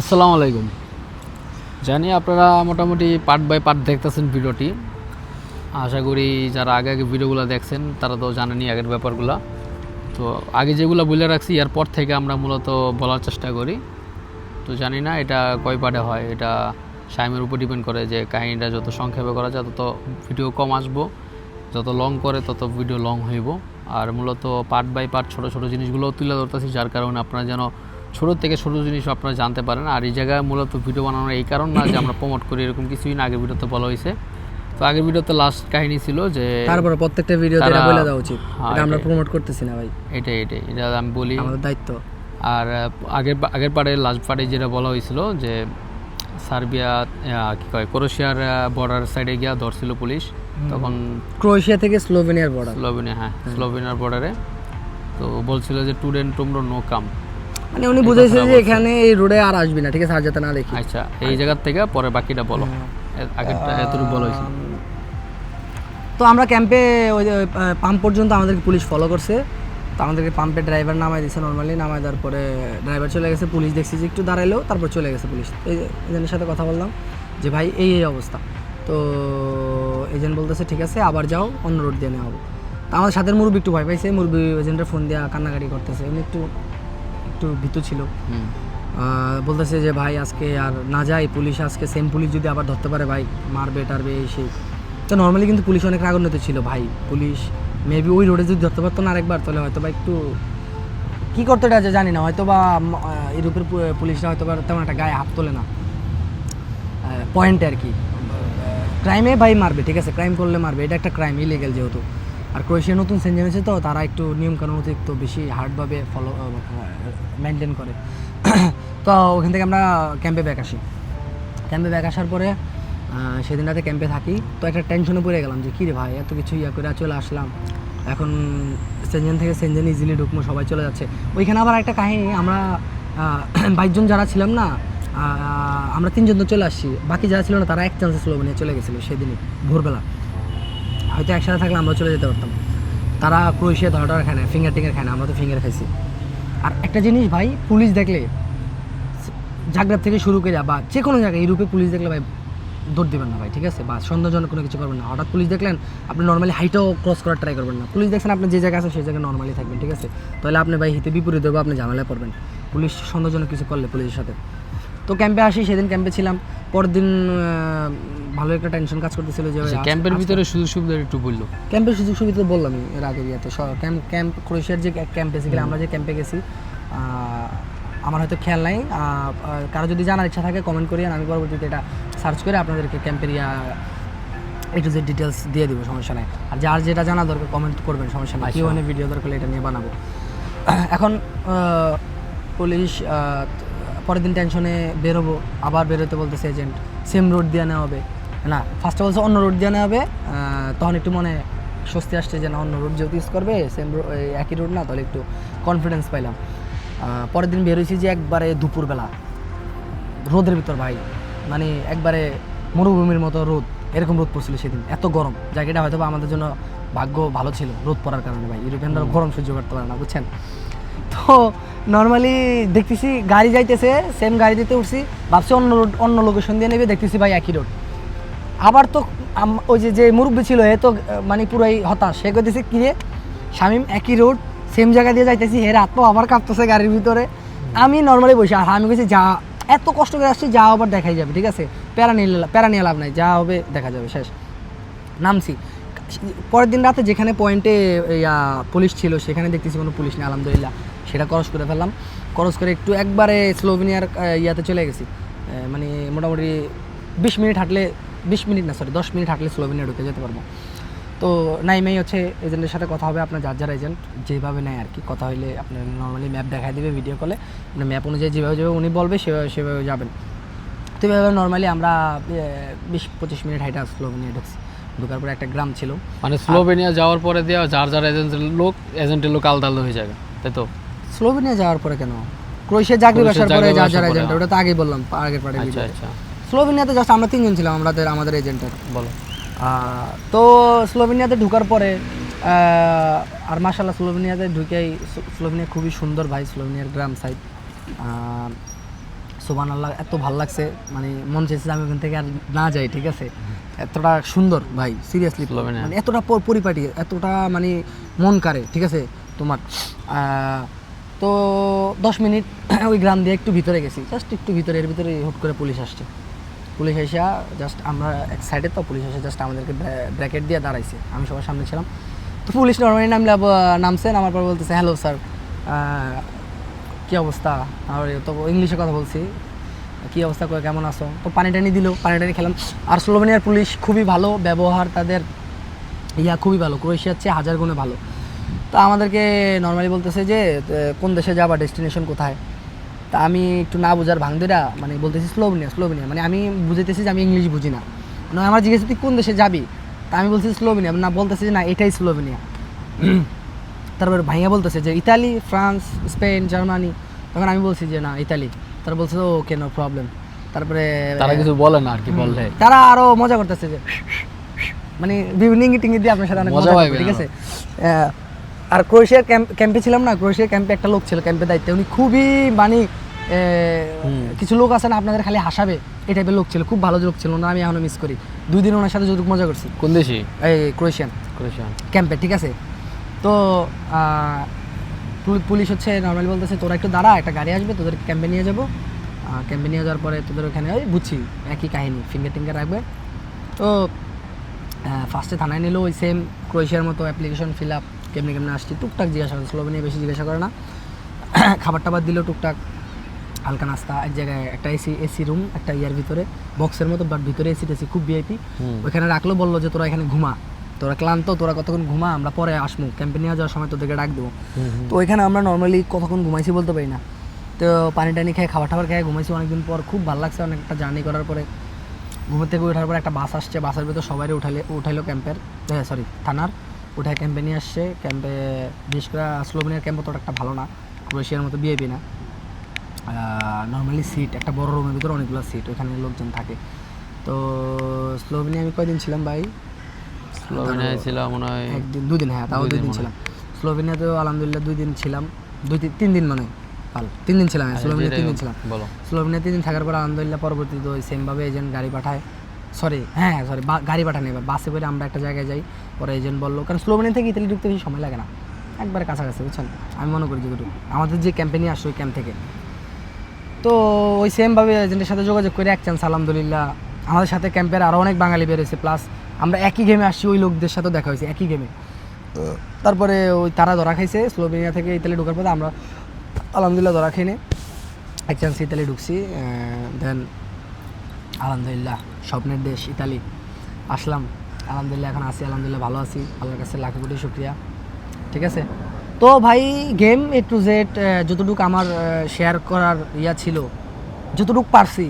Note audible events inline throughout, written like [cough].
আসসালামু আলাইকুম। জানি আপনারা মোটামুটি পার্ট বাই পার্ট দেখতেছেন ভিডিওটি। আশা করি যারা আগে আগে ভিডিওগুলো দেখছেন, তারা তো জানেনই আগের ব্যাপারগুলো। তো আগে যেগুলো বলে রাখছি এরপর থেকে আমরা মূলত বলার চেষ্টা করি। তো জানি না এটা কয় পার্টে হয়, এটা টাইমের উপর ডিপেন্ড করে যে কাহিনিটা যত সংক্ষেপে করা যায়, তত ভিডিও কম আসব। যত লং করে, তত ভিডিও লং হইব। আর মূলত পার্ট বাই পার্ট ছোটো ছোটো জিনিসগুলো তুলে ধরতেছি, যার কারণে আপনারা যেন ছোটো থেকে ছোটো জিনিস আপনারা জানতে পারেন। আর এই জায়গায় মূলত ভিডিও বানানোর এই কারণ না যে আমরা প্রমোট করি এরকম কিছুই না। আগের ভিডিওতে বলা হয়েছে। তো আগের ভিডিওতে লাস্ট কাহিনী ছিল যে তারপরে প্রত্যেকটা ভিডিওতে এটা বলে দেওয়া উচিত। হ্যাঁ, এটা আমরা প্রমোট করতেছি না ভাই। এটাই এটাই। এটা আমি বলি। আমাদের দায়িত্ব। আর আগের আগের পার্টে লাস্ট পার্টে যেটা বলা হয়েছিল যে সার্বিয়া কি কয় ক্রোয়েশিয়ার বর্ডার সাইডে গিয়া ধরছিল পুলিশ। তখন ক্রোয়েশিয়া থেকে স্লোভেনিয়ার বর্ডার স্লোভেনিয়া হ্যাঁ স্লোভেনিয়ার বর্ডারে তো বলছিল যে টুডেন্ট টুমরো নো কাম। মানে উনি বুঝাইছে যে এখানে এই রোডে আর আসবি না ঠিক আছে আর যাতে না দেখি। আচ্ছা এই জায়গার থেকে পরে বাকিটা বলো। আগেরটা এতটুকু বলা তো আমরা ক্যাম্পে ওই পাম্প পর্যন্ত আমাদেরকে পুলিশ ফলো করছে। তো আমাদেরকে পাম্পে ড্রাইভার নামাই দিয়েছে নর্মালি নামাই দেওয়ার পরে ড্রাইভার চলে গেছে পুলিশ দেখছি যে একটু দাঁড়াইলো তারপর চলে গেছে পুলিশ। এই এজেন্টের সাথে কথা বললাম যে ভাই এই এই অবস্থা। তো এজেন্ট বলতেছে ঠিক আছে আবার যাও অন্য রোড দিয়ে নেওয়া হবে। তো আমাদের সাথে মুরব্বী একটু ভয় পাইছে মুরব্বী এজেন্টের ফোন দেওয়া কান্নাকাটি করতেছে। এমনি একটু একটু ভীতু ছিল। বলতেছে যে ভাই আজকে আর না যাই পুলিশ আজকে সেম পুলিশ যদি আবার ধরতে পারে ভাই মারবে টারবে এই সেই। তো নর্মালি কিন্তু পুলিশ অনেক রাগান্বিত ছিল ভাই পুলিশ মেবি ওই রোডে যদি ধরতে পারতো না আরেকবার তাহলে হয়তো বা একটু কী করতে এটা জানি না হয়তো বা ইউরোপের পুলিশরা হয়তো বা তেমন একটা গায়ে হাত তোলে না। পয়েন্টে আর কি। ক্রাইমে ভাই মারবে ঠিক আছে? ক্রাইম করলে মারবে এটা একটা ক্রাইম ইলিগেল যেহেতু। আর ক্রোয়েশিয়া নতুন সেন জেনেছে তো, তারা একটু নিয়মকানুন একটু বেশি হার্ডভাবে ফলো মেনটেন করে। [clears throat] তো ওখান থেকে আমরা ক্যাম্পে ব্যাক আসি। ক্যাম্পে ব্যাক আসার পরে সেদিন রাতে ক্যাম্পে থাকি। তো একটা টেনশনে পড়ে গেলাম যে কী রে ভাই, এত কিছু ইয়া করে চলে আসলাম। এখন সেনজেন থেকে সেনজেন ইজিলি ঢুকবো, সবাই চলে যাচ্ছে। ওইখানে আবার একটা কাহিনী, আমরা [clears throat] বাইশজন যারা ছিলাম না আমরা তিনজন তো চলে আসছি। বাকি যারা ছিল না, তারা এক চান্সে নিয়ে চলে গেছিল সেদিনই, ভোরবেলা। হয়তো একসাথে থাকলে আমরা চলে যেতে পারতাম। তারা ক্রোয়েশিয়া ধরাটা খায় না ফিঙ্গার টিঙ্গার খায় না, আমরা তো ফিঙ্গার খাইছি। আর একটা জিনিস ভাই, পুলিশ দেখলে জাগ্রাব থেকে শুরু করে বা যে কোনো জায়গায় ইউরোপে পুলিশ দেখলে ভাই, দৌড় দেবেন না ভাই, ঠিক আছে? বা সন্দেহজনক কোনো কিছু করবেন না। হঠাৎ পুলিশ দেখলেন, আপনি নর্মালি হাইটাও ক্রস করার ট্রাই করবেন না। পুলিশ দেখছেন আপনি যে জায়গায় আছেন, সেই জায়গায় নর্মালি থাকবেন, ঠিক আছে? তাহলে আপনি ভাই হিতে বিপরীত দেবো আপনি ঝামেলায় পড়বেন। পুলিশ সন্দেহজনক কিছু করলে পুলিশের সাথে। তো ক্যাম্পে আসি সেদিন ক্যাম্পে ছিলাম। পরের দিন ভালো একটা টেনশন কাজ করতেছিল যে আচ্ছা, ক্যাম্পের ভিতরে সুযোগ সুবিধা একটু বলল। ক্যাম্পের সুযোগ সুবিধা বললাম এর আগে ইয়েতে। ক্যাম্প ক্যাম্প ক্রোয়েশিয়ার যে ক্যাম্প বেসিক্যালি আমরা যে ক্যাম্পে গেছি আমার হয়তো খেয়াল নাই। কারও যদি জানার ইচ্ছা থাকে কমেন্ট করিয়েন আমি পরবর্তীতে এটা সার্চ করে আপনাদেরকে ক্যাম্পের ইয়া একটু যে ডিটেলস দিয়ে দেবো সমস্যা নাই। আর যার যেটা জানা দরকার কমেন্ট করবেন সমস্যা নাই। কেউ ভিডিও দরকার এটা নিয়ে বানাবো। [coughs] এখন পুলিশ পরের দিন টেনশনে বেরোবো আবার বেরোতে বলতেছে এজেন্ট সেম রোড দিয়ে নেওয়া হবে। না ফার্স্টে বলছে অন্য রোড দিয়ে নেওয়া হবে তখন একটু মনে স্বস্তি আসছে যে না অন্য রোড যেহেতু ইউজ করবে সেম একই রোড না তাহলে একটু কনফিডেন্স পাইলাম। পরের দিন বেরোইছি যে একবারে দুপুরবেলা রোদের ভিতর ভাই মানে একবারে মরুভূমির মতো রোদ এরকম রোদ পড়ছিল সেদিন এত গরম। জায়গাটা হয়তো বা আমাদের জন্য ভাগ্য ভালো ছিল রোদ পড়ার কারণে ভাই ইউরোপিয়ানরা গরম সহ্য করতে পারে না বুঝছেন? তো নর্মালি দেখতেছি গাড়ি যাইতেছে সেম গাড়ি দিতে উঠছি, ভাবছি অন্য রোড অন্য লোকেশন দিয়ে নেবে, দেখতেছি ভাই একই রোড আবার তো ওই যে যে মুরব্বী ছিল এ তো মানে পুরাই হতাশ। সে করতেছে কি রে, শামিম, একই রোড সেম জায়গা দিয়ে যাইতেছি হের হাত পা আবার কাঁপতেছে গাড়ির ভিতরে। আমি নর্মালি বসে, আর আমি বলছি যা, এত কষ্ট করে আসছি, যা আবার দেখাই যাবে, ঠিক আছে? প্যারা নিয়ে প্যারা নিয়ে লাভ নাই, যা হবে দেখা যাবে, শেষ। নামছি। পরের দিন রাতে যেখানে পয়েন্টে পুলিশ ছিল, সেখানে দেখতেছি কোনো পুলিশ নেই, আলহামদুলিল্লাহ। সেটা ক্রস করে ফেললাম। ক্রস করে একটু একবারে স্লোভেনিয়ার ইয়াতে চলে গেছি। মানে মোটামুটি বিশ মিনিট হাঁটলে, বিশ মিনিট না সরি দশ মিনিট হাঁটলে স্লোভেনিয়া ঢুকে যেতে পারব। তো নাইমেই হচ্ছে এজেন্টের সাথে কথা হবে, আপনার যার যার এজেন্ট যেভাবে নেয় আর কি। কথা হইলে আপনার নর্মালি ম্যাপ দেখাই দেবে ভিডিও কলে আপনার ম্যাপ অনুযায়ী যেভাবে যেভাবে উনি বলবে, সেভাবে সেভাবে যাবেন। তো এভাবে নর্মালি আমরা বিশ পঁচিশ মিনিট হাইটা স্লোভেনিয়া ঢুকছি। ঢোকার পরে একটা গ্রাম ছিল। মানে স্লোভেনিয়া যাওয়ার পরে দেওয়া যার যার এজেন্টের লোক এজেন্টের লোক আলাদা আলাদা হয়ে যাবে। তাই তো? স্লোভেনিয়া যাওয়ার পরে কেন? ক্রোয়েশিয়া জাগরিব ক্রোয়েশিয়া আসার পরে যার যার। এজেন্ট ওটা তো আগেই বললাম আগের পার্টি আচ্ছা আচ্ছা। স্লোভেনিয়াতে জাস্ট আমরা তিনজন ছিলাম আমাদের আমাদের এজেন্টের বলো। তো স্লোভেনিয়াতে ঢোকার পরে আর মাসাল্লাহ স্লোভেনিয়াতে ঢুকেই স্লোভেনিয়া খুবই সুন্দর ভাই স্লোভেনিয়ার গ্রাম সাইড সোবান আল্লাহ এত ভালো লাগছে মানে মন চাইছে যে আমি ওখান থেকে আর না যাই ঠিক আছে? এতটা সুন্দর ভাই সিরিয়াসলি। মানে এতটা পরিপাটি এতটা মানে মন কারে ঠিক আছে? তোমার তো দশ মিনিট [clears throat] ওই গ্রাম দিয়ে একটু ভিতরে গেছি। জাস্ট একটু ভিতরে এর ভিতরে হুট করে পুলিশ আসছে। পুলিশ এসে জাস্ট আমরা এক সাইডে তো পুলিশ এসে জাস্ট আমাদেরকে ব্র্যাকেট দিয়ে দাঁড়াইছে। আমি সবার সামনে ছিলাম। তো পুলিশ নর্মালি নামলে আবার নামছে নামার পর বলতেছে হ্যালো স্যার কী অবস্থা? আর তো ইংলিশে কথা বলছি। কী অবস্থা করে, কেমন আছো? তো পানি টানি দিল, পানি টানি খেলাম। আর স্লোভেনিয়ার পুলিশ খুবই ভালো, ব্যবহার তাদের ইয়া খুবই ভালো, ক্রোয়েশিয়ার চেয়ে হাজার গুণে ভালো। তো আমাদেরকে নর্মালি বলতেছে যে কোন দেশে যাবা ডেস্টিনেশন কোথায়? তা আমি একটু না বোঝার ভাঙদেরা মানে বলতেছি স্লোভেনিয়া স্লোভেনিয়া। মানে আমি বুঝাইতেছি যে আমি ইংলিশ বুঝি না। মানে আমার জিজ্ঞেস তুই কোন দেশে যাবি? তা আমি বলছি স্লোভেনিয়া। না, বলতেছি যে না, এটাই স্লোভেনিয়া। [clears throat] তারপর ভাইয়া বলতেছে যে ইতালি, ফ্রান্স, স্পেন, জার্মানি। তখন আমি বলছি যে না ইতালি। তারা বলছে ওকে নো প্রবলেম তারপরে তারা কিছু বলে না আর কি বললে তারা আরও মজা করতেছে যে মানে বিভিন্ন ইঙ্গিত দিয়ে আপনার সাথে অনেক মজা করবে, ঠিক আছে? আর ক্রোয়েশিয়ার ক্যাম্পে ছিলাম না ক্রোয়েশিয়ার ক্যাম্পে একটা লোক ছিল ক্যাম্পে দায়িত্বে। উনি খুবই মানে কিছু লোক আছে না আপনাদের খালি হাসাবে এই টাইপের লোক ছিল খুব ভালো লোক ছিল না আমি এখনও মিস করি। দুই দিন ওনার সাথে যতটুকু মজা করছি। কোন দেশি? এই ক্রোয়েশিয়ান। ক্রোয়েশিয়ান। ক্যাম্পে ঠিক আছে? তো পুলিশ হচ্ছে নর্মালি বলতেছে তোরা একটু দাঁড়া একটা গাড়ি আসবে তোদের ক্যাম্পে নিয়ে যাব। ক্যাম্পে নিয়ে যাওয়ার পরে তোদের ওখানে ওই বুঝছি একই কাহিনী ফিঙ্গার টিঙ্গার রাখবে। তো ফার্স্টে থানায় নিল ওই সেম ক্রোয়েশিয়ার মতো অ্যাপ্লিকেশন ফিল আপ কেমনি কেমনি আসছি টুকটাক জিজ্ঞাসা করে স্লোভেনিয়া বেশি জিজ্ঞাসা করে না। [coughs] খাবার টাবার দিল টুকটাক হালকা নাস্তা এক জায়গায় একটা এসি এসি রুম একটা ইয়ার ভিতরে বক্সের মতো বাট ভিতরে এসি টেসি খুব ভিআইপি ওইখানে রাখল বলল যে তোরা এখানে ঘুমা। তোরা ক্লান্ত তোরা কতক্ষণ ঘুমা আমরা পরে আসব ক্যাম্পে নিয়ে যাওয়ার সময় তোদেরকে ডাক দেবো। তো ওইখানে আমরা নর্মালি কতক্ষণ ঘুমাইছি বলতে পারি না। তো পানি টানি খেয়ে খাবার টাবার খেয়ে ঘুমাইছি অনেকদিন পর। খুব ভালো লাগছে অনেকটা জার্নি করার পরে। ঘুমের থেকে ওঠার পর একটা বাস আসছে। বাসের ভিতর সবাই উঠালে উঠাইলো ক্যাম্পের। হ্যাঁ সরি থানার। উঠায় ক্যাম্পে নিয়ে আসছে। ক্যাম্পে বিশেষ করে স্লোভেনিয়ার ক্যাম্প তো একটা ভালো না। ক্রোয়েশিয়ার মতো বিএপি না। নর্মালি সিট একটা বড় রুমের ভিতরে অনেকগুলো সিট ওইখানে লোকজন থাকে। তো স্লোভেনিয়া আমি কয়দিন ছিলাম ভাই? স্লোভেনিয়ায় ছিল মনে হয় একদিন দুই দিন হ্যাঁ তাও ছিলাম। স্লোভেনিয়াতেও আলহামদুলিল্লাহ দুই দিন ছিলাম। দুই তিন- দিন মানে তিন দিন ছিলাম হ্যাঁ, স্লোভেনিয়া তিন দিন ছিলাম। বলো। স্লোভেনিয়া তিন দিন থাকার পর আলহামদুলিল্লাহ পরবর্তীতে ওই সেমভাবে এজেন্ট গাড়ি পাঠায়। সরি হ্যাঁ সরি গাড়ি পাঠানো এবার বাসে করে আমরা একটা জায়গায় যাই পরে এজেন্ট বলল কারণ স্লোভেনিয়া থেকে ইতালি ঢুকতে বেশি সময় লাগে না। একবারে কাছাকাছি বুঝছেন? আমি মনে করি যেটুকু আমাদের যে ক্যাম্পে নিয়ে আসছে ওই ক্যাম্প থেকে। তো ওই সেমভাবে এজেন্টের সাথে যোগাযোগ করে এক চান্স আলহামদুলিল্লাহ আমাদের সাথে ক্যাম্পের আরও অনেক বাঙালি বেরোয়েছে প্লাস আমরা একই গেমে আসছি, ওই লোকদের সাথেও দেখা হয়েছে, একই গেমে তারপরে ওই তারা ধরা খাইছে, স্লোভেনিয়া থেকে ইতালি ঢোকার পরে আমরা আলহামদুলিল্লাহ ধরা খাইনি। এক চান্স ইতালি ঢুকছি দেন আলহামদুলিল্লাহ স্বপ্নের দেশ ইতালি, আসলাম। আলহামদুলিল্লাহ এখন আছি, আলহামদুলিল্লাহ ভালো আছি, আল্লাহর কাছে লাখ কোটি শুক্রিয়া। ঠিক আছে? তো ভাই গেম এ টু জেড যতটুকু আমার শেয়ার করার ইয়া ছিল, যতটুকু পারছি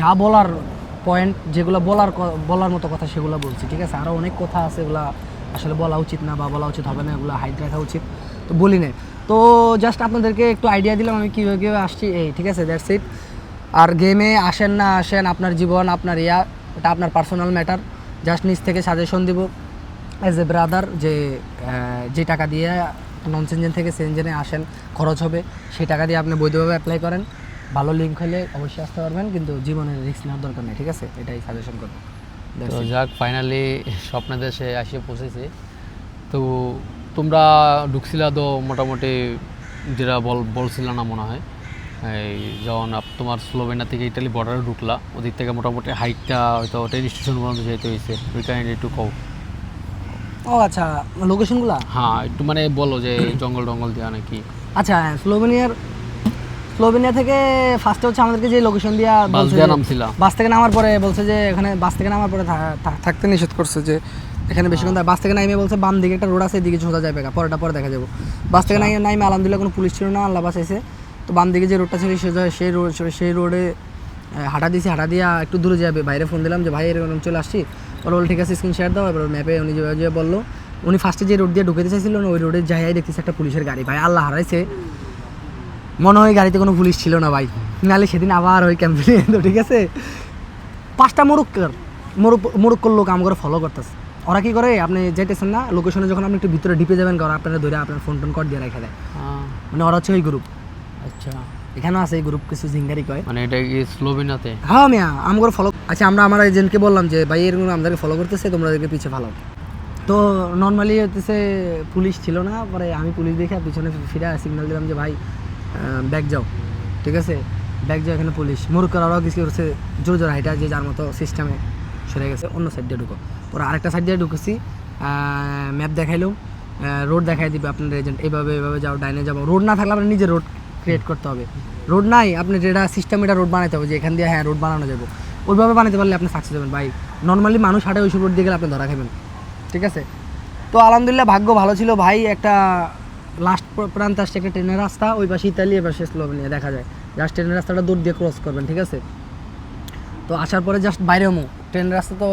যা বলার পয়েন্ট যেগুলো বলার বলার মতো কথা সেগুলো বলছি, ঠিক আছে? আরও অনেক কথা আছে এগুলা আসলে বলা উচিত না বা বলা উচিত হবে না, এগুলো হাইট রাখা উচিত। তো বলি না তো জাস্ট আপনাদেরকে একটু আইডিয়া দিলাম, আমি কীভাবে কীভাবে আসছি এই, ঠিক আছে? দ্যাটস ইট আর গেমে আসেন না আসেন, আপনার জীবন, আপনার ইয়া, এটা আপনার পার্সোনাল ম্যাটার জাস্ট নিজ থেকে সাজেশন দিব। অ্যাজ এ ব্রাদার যে যে টাকা দিয়ে নন সেঞ্জেন থেকে সেঞ্জেনে আসেন, খরচ হবে, সেই টাকা দিয়ে আপনি বৈধভাবে অ্যাপ্লাই করেন। ভালো লিঙ্ক হলে অবশ্যই আসতে পারবেন কিন্তু জীবনের রিস্ক নেওয়ার দরকার নেই ঠিক আছে? এটাই সাজেশন করব। তো যাক ফাইনালি স্বপ্নের দেশে আসিয়ে পৌঁছেছি। তো তোমরা ঢুকছিলা তো মোটামুটি যেটা বল বলছিল না মনে হয় এই যখন তোমার স্লোভেনিয়া থেকে ইটালি বর্ডারে ঢুকলা ওদিক থেকে মোটামুটি হাইটটা হয়তো ট্রেন স্টেশন পর্যন্ত যেতে হয়েছে ওই কাহিনী একটু কও। ও আচ্ছা লোকেশনগুলা হ্যাঁ একটু মানে বলো যে জঙ্গল টঙ্গল দেওয়া নাকি। আচ্ছা হ্যাঁ স্লোভেনিয়ার স্লোভেনিয়া থেকে ফার্স্টে হচ্ছে আমাদেরকে যে লোকেশন দিয়া বাস বলছে দেওয়া বাস থেকে নামার পরে বলছে যে এখানে বাস থেকে নামার পরে থাকতে নিষেধ করছে যে এখানে বেশিক্ষণ থাক- বাস থেকে নাইমে বলছে বাম দিকে একটা রোড আছে এদিকে সোজা যাবে পরেটা পরে দেখা যাব। বাস থেকে নাই নাইমে আলহামদুলিল্লাহ কোনো পুলিশ ছিল না আল্লাহ বাস এসে তো বাম দিকে যে রোডটা ছিল সোজা সেই রোড সেই রোডে হাঁটা দিয়েছি হাঁটা দিয়া একটু দূরে যাবে। বাইরে ফোন দিলাম যে ভাই এরকম চলে আসছি ওরা বলে ঠিক আছে স্ক্রিন শেয়ার দাও। এবার ম্যাপে উনি যে যে বলল উনি ফার্স্টে যে রোড দিয়ে ঢুকেতে চাইছিল না ওই রোডে যাই দেখতেছি একটা পুলিশের গাড়ি। ভাই আল্লাহ হারাইছে। মনে হয় গাড়িতে কোনো পুলিশ ছিল না ভাই। নাহলে সেদিন আবার ওই ক্যাম্পে ঠিক আছে? পাঁচটা মোরক্কর মোরক্কর লোক আম করে ফলো করতেছে। ওরা কি করে আপনি যেতেছেন না লোকেশনে যখন আপনি একটু ভিতরে ডিপে যাবেন কর আপনারা ধরে আপনার ফোন টোন কর দিয়ে রেখে দেয়। মানে ওরা হচ্ছে ওই গ্রুপ আচ্ছা। এখানেও আছে এই গ্রুপ কিছু জিঙ্গারি কয়। মানে এটা কি স্লোভেনিয়াতে? হ্যাঁ মিয়া আমগর ফলো আচ্ছা আমরা আমার এজেন্টকে বললাম যে ভাই এরকম আমাদেরকে ফলো করতেছে তোমরা এদেরকে পিছে ভালো তো নর্মালি হতেছে পুলিশ ছিল না পরে আমি পুলিশ দেখে পিছনে ফিরে সিগন্যাল দিলাম যে ভাই ব্যাগ যাও, ঠিক আছে? ব্যাগ যাও এখানে পুলিশ মুরুক্কর আরও কিছু করছে জোর জোর হাইটা যে যার মতো সিস্টেমে সরে গেছে। অন্য সাইড দিয়ে ঢুকো। পরে আরেকটা সাইড দিয়ে ঢুকেছি। ম্যাপ দেখাইলো। রোড দেখাই দিবে আপনার এজেন্ট এইভাবে এইভাবে যাও, ডাইনে যাব। রোড না থাকলে আপনার নিজে রোড ক্রিয়েট করতে হবে। রোড নাই, আপনি যেটা সিস্টেম এটা রোড বানাতে হবে যে এখান দিয়ে হ্যাঁ রোড বানানো যাবে। ওইভাবে বানাতে পারলে আপনি সাকসেস হবেন। ভাই নর্মালি মানুষ হাঁটে ওইসব রোড দিয়ে গেলে আপনি ধরা খাবেন। ঠিক আছে? তো আলহামদুলিল্লাহ ভাগ্য ভালো ছিল। ভাই, একটা প্রান্তে আসছে একটা ট্রেনের রাস্তা ওই পাশে ইতালি এ পাশে স্লোভেনিয়া দেখা যায়। জাস্ট ট্রেনের রাস্তাটা দূর দিয়ে ক্রস করবেন ঠিক আছে? তো আসার পরে জাস্ট বাইরেও মো ট্রেনের রাস্তা তো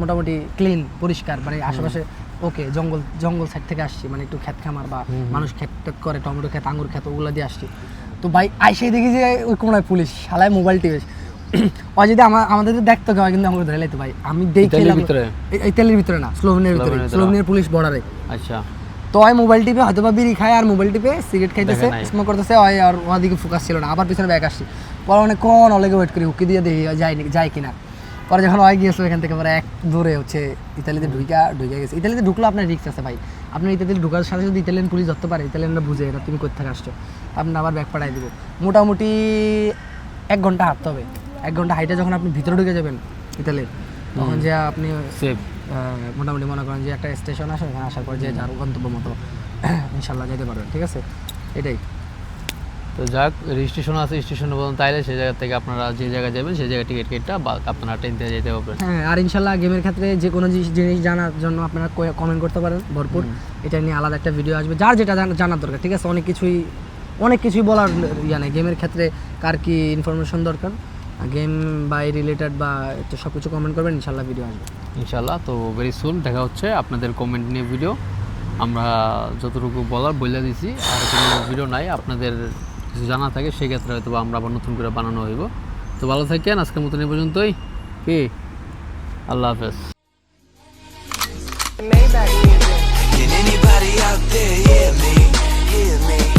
মোটামুটি ক্লিন পরিষ্কার মানে আশেপাশে ওকে জঙ্গল জঙ্গল সাইড থেকে আসছি মানে একটু ক্ষেত খামার বা মানুষ টেত করে টমেটো ক্ষেত আঙুর ক্ষেত ওগুলো দিয়ে আসছি। তো ভাই আইসেই দেখি যে ওই কোনায় পুলিশ শালায় মোবাইল টিভি ও যদি আমার আমাদের দেখতো কেউ কিন্তু আমাকে ধরে লাইতো ভাই। আমি দেখি ইতালির ভিতরে? না স্লোভেনিয়ার ভিতরে। স্লোভেনিয়ার পুলিশ বর্ডারে আচ্ছা। তো ওই মোবাইল টিপে হয়তো বা বিড়ি খায় আর মোবাইল টিপে সিগারেট খাইতেছে। স্মোক করতেছে ওই আর ওদিকে ফোকাস ছিল না। আবার পিছনে ব্যাগ আসছি। পরে অনেক কোন অলেগে ওয়েট করি হুকি দিয়ে দেখি যায় যায় কিনা। পরে যখন ওই গিয়েছিল এখান থেকে পরে এক দূরে হচ্ছে ইতালিতে ঢুইকা ঢুকে গেছে। ইতালিতে ঢুকলে আপনার রিক্স আছে ভাই। আপনি ইতালিতে ঢুকার সাথে সাথে ইতালিয়ান পুলিশ ধরতে পারে। ইতালিয়ানরা বুঝে এটা তুমি কোথা থেকে আসছো। আপনি আবার ব্যাগ পাঠাই দিব। মোটামুটি এক ঘণ্টা হাঁটতে হবে। এক ঘণ্টা হাইটে যখন আপনি ভিতরে ঢুকে যাবেন ইতালির তখন যে আপনি সেফ মোটামুটি মনে করেন যে একটা স্টেশন আসে ওখানে আসার পর যে যার গন্তব্য মতো [clears throat] ইনশাল্লাহ যেতে পারবেন ঠিক আছে? এটাই। তো যাক রেজিস্ট্রেশন আছে স্টেশনে বলুন তাইলে সেই জায়গা থেকে আপনারা যে জায়গায় যাবেন সেই জায়গায় টিকিট কেটটা বা আপনারা ট্রেন দিয়ে যেতে পারবেন। হ্যাঁ আর ইনশাল্লাহ গেমের ক্ষেত্রে যে কোনো জিনিস জিনিস জানার জন্য আপনারা কমেন্ট করতে পারেন ভরপুর। এটা নিয়ে আলাদা একটা ভিডিও আসবে। যার যেটা জানার দরকার ঠিক আছে? অনেক কিছুই অনেক কিছুই বলার ইয়া নেই। গেমের ক্ষেত্রে কার কি ইনফরমেশন দরকার? গেম বাই রিলেটেড বা একটু সব কিছু কমেন্ট করবেন ইনশাল্লাহ ভিডিও আসবে। ইনশাল্লাহ তো ভেরি সুন দেখা হচ্ছে আপনাদের কমেন্ট নিয়ে ভিডিও আমরা যতটুকু বলার বলে দিছি আর কোনো ভিডিও নাই আপনাদের কিছু জানা থাকে সেক্ষেত্রে হয়তো বা আমরা আবার নতুন করে বানানো হইব। তো ভালো থাকেন আজকের মতন এই পর্যন্তই। কি? আল্লাহ হাফেজ। Can anybody out there hear me? Hear me?